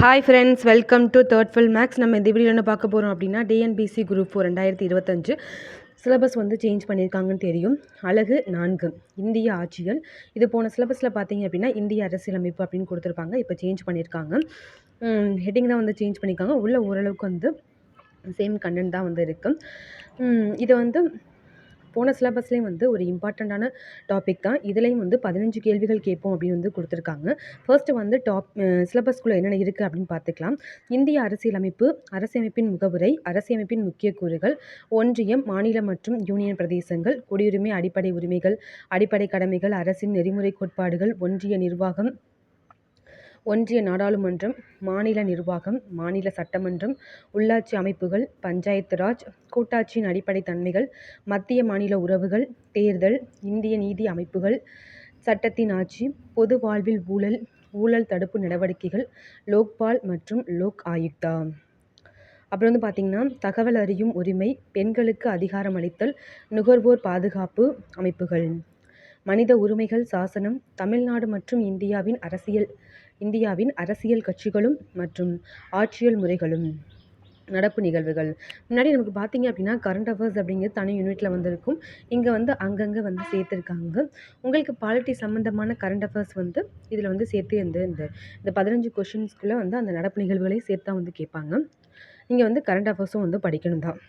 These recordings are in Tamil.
Hi friends welcome to third fill max நம்ம இந்த வீடியோ என்ன பார்க்க போகிறோம் அப்படின்னா டிஎன்பிசி குரூப் ஃபோர் ரெண்டாயிரத்தி இருபத்தஞ்சு. சிலபஸ் வந்து சேஞ்ச் பண்ணியிருக்காங்கன்னு தெரியும். அழகு நான்கு. இந்திய ஆட்சிகள். இது போன சிலபஸில் பார்த்தீங்க அப்படின்னா இந்திய அரசியலமைப்பு அப்படின்னு கொடுத்துருப்பாங்க. இப்போ சேஞ்ச் பண்ணியிருக்காங்க. ஹெட்டிங் தான் வந்து சேஞ்ச் பண்ணியிருக்காங்க. உள்ள ஓரளவுக்கு வந்து சேம் கண்டென்ட் தான் வந்து இருக்குது இது வந்து போன சிலபஸ்லேயும் வந்து ஒரு இம்பார்ட்டண்ட்டான டாபிக் தான். இதுலேயும் வந்து பதினஞ்சு கேள்விகள் கேட்போம் அப்படின்னு வந்து கொடுத்துருக்காங்க. ஃபர்ஸ்ட்டு வந்து டாப் சிலபஸ்குள்ளே என்னென்ன இருக்குது அப்படின்னு பார்த்துக்கலாம். இந்திய அரசியலமைப்பு அரசியமைப்பின் முகவுரை அரசியமைப்பின் முக்கிய கூறுகள் ஒன்றியம் மாநில மற்றும் யூனியன் பிரதேசங்கள் குடியுரிமை அடிப்படை உரிமைகள் அடிப்படை கடமைகள் அரசின் நெறிமுறை கோட்பாடுகள் ஒன்றிய நிர்வாகம் ஒன்றிய நாடாளுமன்றம் மாநில நிர்வாகம் மாநில சட்டமன்றம் உள்ளாட்சி அமைப்புகள் பஞ்சாயத்து ராஜ் கூட்டாட்சியின் அடிப்படை தன்மைகள் மத்திய மாநில உறவுகள் தேர்தல் இந்திய நீதி அமைப்புகள் சட்டத்தின் ஆட்சி பொது வாழ்வில் ஊழல் ஊழல் தடுப்பு நடவடிக்கைகள் லோக்பால் மற்றும் லோக் ஆயுக்தா. அப்புறம் வந்து பார்த்திங்கன்னா தகவல் அறியும் உரிமை பெண்களுக்கு அதிகாரம் அளித்தல் நுகர்வோர் பாதுகாப்பு அமைப்புகள். மனித உரிமைகள் சாசனம் தமிழ்நாடு மற்றும் இந்தியாவின் அரசியல் இந்தியாவின் அரசியல் கட்சிகளும் மற்றும் ஆட்சியல் முறைகளும் நடப்பு நிகழ்வுகள். முன்னாடி நமக்கு பார்த்தீங்க அப்படின்னா கரண்ட் அஃபேர்ஸ் அப்படிங்கிறது தனி யூனிட்டில் வந்திருக்கும். இங்கே வந்து அங்கங்கே வந்து சேர்த்துருக்காங்க. உங்களுக்கு பாலிட்டி சம்மந்தமான கரண்ட் அஃபேர்ஸ் வந்து இதில் வந்து சேர்த்து இந்த இந்த இந்த பதினஞ்சு கொஷின்ஸ்குள்ளே வந்து அந்த நடப்பு நிகழ்வுகளை சேர்த்து தான் வந்து கேட்பாங்க. நீங்கள் வந்து கரண்ட் அஃபேர்ஸும் வந்து படிக்கணும் தான்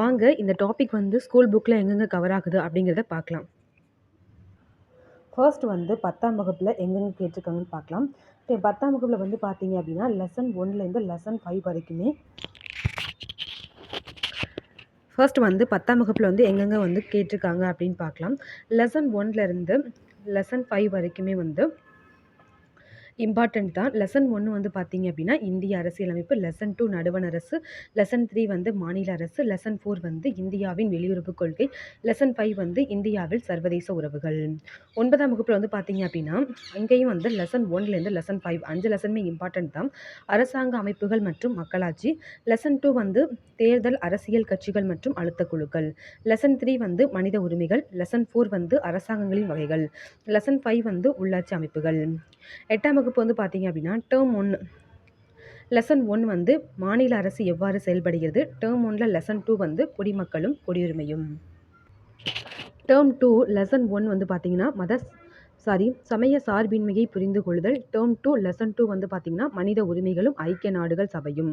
வாங்க இந்த டாபிக் வந்து ஸ்கூல் புக்கில் எங்கெங்கே கவர் ஆகுது அப்படிங்கிறத பார்க்கலாம். ஃபர்ஸ்ட் வந்து பத்தாம் வகுப்பில் எங்கெங்கே கேட்டிருக்காங்கன்னு பார்க்கலாம். பத்தாம் வகுப்பில் வந்து பார்த்தீங்க அப்படின்னா லெசன் ஒன்லேருந்து லெசன் ஃபைவ் வரைக்குமே ஃபர்ஸ்ட் வந்து பத்தாம் வகுப்பில் வந்து எங்கெங்கே வந்து கேட்டிருக்காங்க அப்படின்னு பார்க்கலாம். லெசன் ஒன்லேருந்து லெசன் ஃபைவ் வரைக்குமே வந்து இம்பார்ட்டண்ட் தான். லெசன் ஒன்று வந்து பார்த்தீங்க அப்படின்னா இந்திய அரசியலமைப்பு லெசன் டூ நடுவண் அரசு லெசன் த்ரீ வந்து மாநில அரசு லெசன் ஃபோர் வந்து இந்தியாவின் வெளியுறவு கொள்கை லெசன் ஃபைவ் வந்து இந்தியாவில் சர்வதேச உறவுகள். ஒன்பதாம் வகுப்பில் வந்து பார்த்தீங்க அப்படின்னா அங்கேயும் வந்து லெசன் ஒன்லேருந்து லெசன் ஃபைவ் அஞ்சு லெசனுமே இம்பார்ட்டண்ட் தான். அரசாங்க அமைப்புகள் மற்றும் மக்களாட்சி லெசன் டூ வந்து தேர்தல் அரசியல் கட்சிகள் மற்றும் அழுத்த குழுக்கள் லெசன் த்ரீ வந்து மனித உரிமைகள் லெசன் ஃபோர் வந்து அரசாங்கங்களின் வகைகள் லெசன் ஃபைவ் வந்து உள்ளாட்சி அமைப்புகள். எட்டாம் வகுப்பு வந்து பார்த்தீங்க அப்படின்னா டேர்ம் ஒன்று லெசன் ஒன் வந்து மாநில அரசு எவ்வாறு செயல்படுகிறது? டேர்ம் ஒன்னில் லெசன் டூ வந்து குடிமக்களும் குடியுரிமையும். டேர்ம் டூ லெசன் ஒன் வந்து பார்த்தீங்கன்னா மத சாரி சமய சார்பின்மையை புரிந்து கொள்ளுதல். டேர்ம் டூ லெசன் டூ வந்து பார்த்திங்கன்னா மனித உரிமைகளும் ஐக்கிய நாடுகள் சபையும்.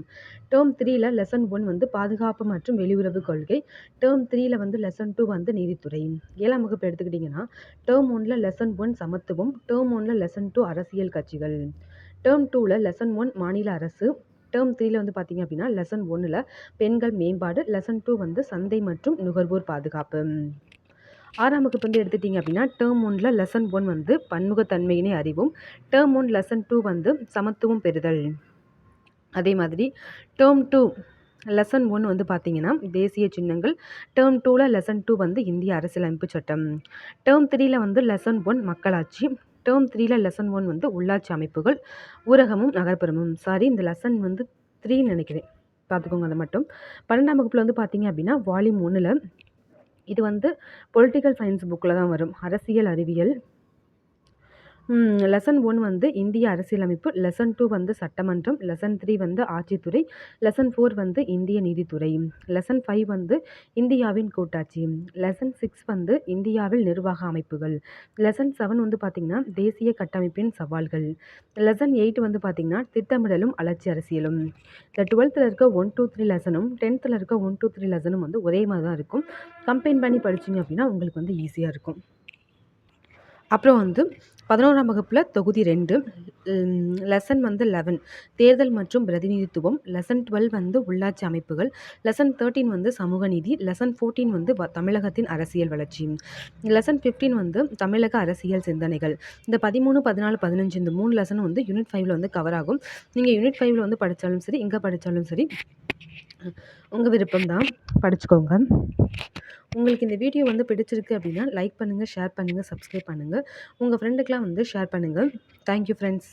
டேர்ம் த்ரீல லெசன் ஒன் வந்து பாதுகாப்பு மற்றும் வெளியுறவு கொள்கை. டேர்ம் த்ரீல வந்து லெசன் டூ வந்து நீதித்துறை. ஏழாம் வகுப்பு எடுத்துக்கிட்டிங்கன்னா டேர்ம் ஒனில் லெசன் ஒன் சமத்துவம் டேர்ம் ஒனில் லெசன் டூ அரசியல் கட்சிகள். டேர்ம் டூவில் லெசன் ஒன் மாநில அரசு. டேர்ம் த்ரீல வந்து பார்த்திங்க அப்படின்னா லெசன் ஒன்னில் பெண்கள் மேம்பாடு லெசன் டூ வந்து சந்தை மற்றும் நுகர்வோர் பாதுகாப்பு. ஆறாம் வகுப்பு வந்து எடுத்துட்டிங்க அப்படின்னா டேர்ம் ஒனில் லெசன் ஒன் வந்து பன்முகத்தன்மையினை அறிவும். டேர்ம் ஒன் லெசன் டூ வந்து சமத்துவம் பெறுதல். அதே மாதிரி டேர்ம் டூ லெசன் ஒன் வந்து பார்த்திங்கன்னா தேசிய சின்னங்கள். டேர்ம் டூவில் லெசன் டூ வந்து இந்திய அரசியலமைப்பு சட்டம். டேர்ம் த்ரீயில் வந்து லெசன் ஒன் மக்களாட்சி. டேர்ம் த்ரீயில் லெசன் ஒன் வந்து உள்ளாட்சி அமைப்புகள் ஊரகமும் நகர்ப்புறமும். சாரி இந்த லெசன் வந்து த்ரீன்னு நினைக்கிறேன். பார்த்துக்கோங்க அதை மட்டும். பன்னெண்டாம் வகுப்பில் வந்து பார்த்திங்க அப்படின்னா வால்யூம் ஒன்றில் இது வந்து பொலிட்டிக்கல் சயின்ஸ் புக்கில் தான் வரும். அரசியல் அறிவியல். லெசன் ஒன் வந்து இந்திய அரசியலமைப்பு லெசன் டூ வந்து சட்டமன்றம் லெசன் த்ரீ வந்து ஆட்சித்துறை லெசன் ஃபோர் வந்து இந்திய நீதித்துறை லெசன் ஃபைவ் வந்து இந்தியாவின் கூட்டாட்சி லெசன் சிக்ஸ் வந்து இந்தியாவில் நிர்வாக அமைப்புகள் லெசன் செவன் வந்து பார்த்திங்கன்னா தேசிய கட்டமைப்பின் சவால்கள் லெசன் எயிட் வந்து பார்த்திங்கன்னா திட்டமிடலும் அலட்சி அரசியலும். இந்த டுவெல்த்தில் இருக்க ஒன் டூ த்ரீ லெசனும் டென்த்தில் இருக்க ஒன் டூ த்ரீ லெசனும் வந்து ஒரே மாதிரி தான் இருக்கும். கம்பைன் பண்ணி படிச்சிங்க அப்படின்னா உங்களுக்கு வந்து ஈஸியாக இருக்கும். அப்புறம் வந்து பதினோராம் வகுப்பில் தொகுதி ரெண்டு லெசன் வந்து லெவன் தேர்தல் மற்றும் பிரதிநிதித்துவம். லெசன் டுவெல் வந்து உள்ளாட்சி அமைப்புகள். லெசன் தேர்ட்டீன் வந்து சமூக நீதி. லெசன் ஃபோர்டீன் வந்து தமிழகத்தின் அரசியல் வளர்ச்சி. லெசன் ஃபிஃப்டீன் வந்து தமிழக அரசியல் சிந்தனைகள். இந்த பதிமூணு பதினாலு பதினஞ்சு இந்த மூணு லெசனும் வந்து யூனிட் ஃபைவ்ல வந்து கவர் ஆகும். நீங்கள் யூனிட் ஃபைவ்ல வந்து படித்தாலும் சரி இங்கே படித்தாலும் சரி உங்கள் விருப்பம் தான் படிச்சுக்கோங்க. உங்களுக்கு இந்த வீடியோ வந்து பிடிச்சிருக்கு அப்படின்னா லைக் பண்ணுங்கள் ஷேர் பண்ணுங்கள் சப்ஸ்கிரைப் பண்ணுங்கள் உங்கள் ஃப்ரெண்டுக்கெலாம் வந்து ஷேர் பண்ணுங்கள் தேங்க்யூ ஃப்ரெண்ட்ஸ்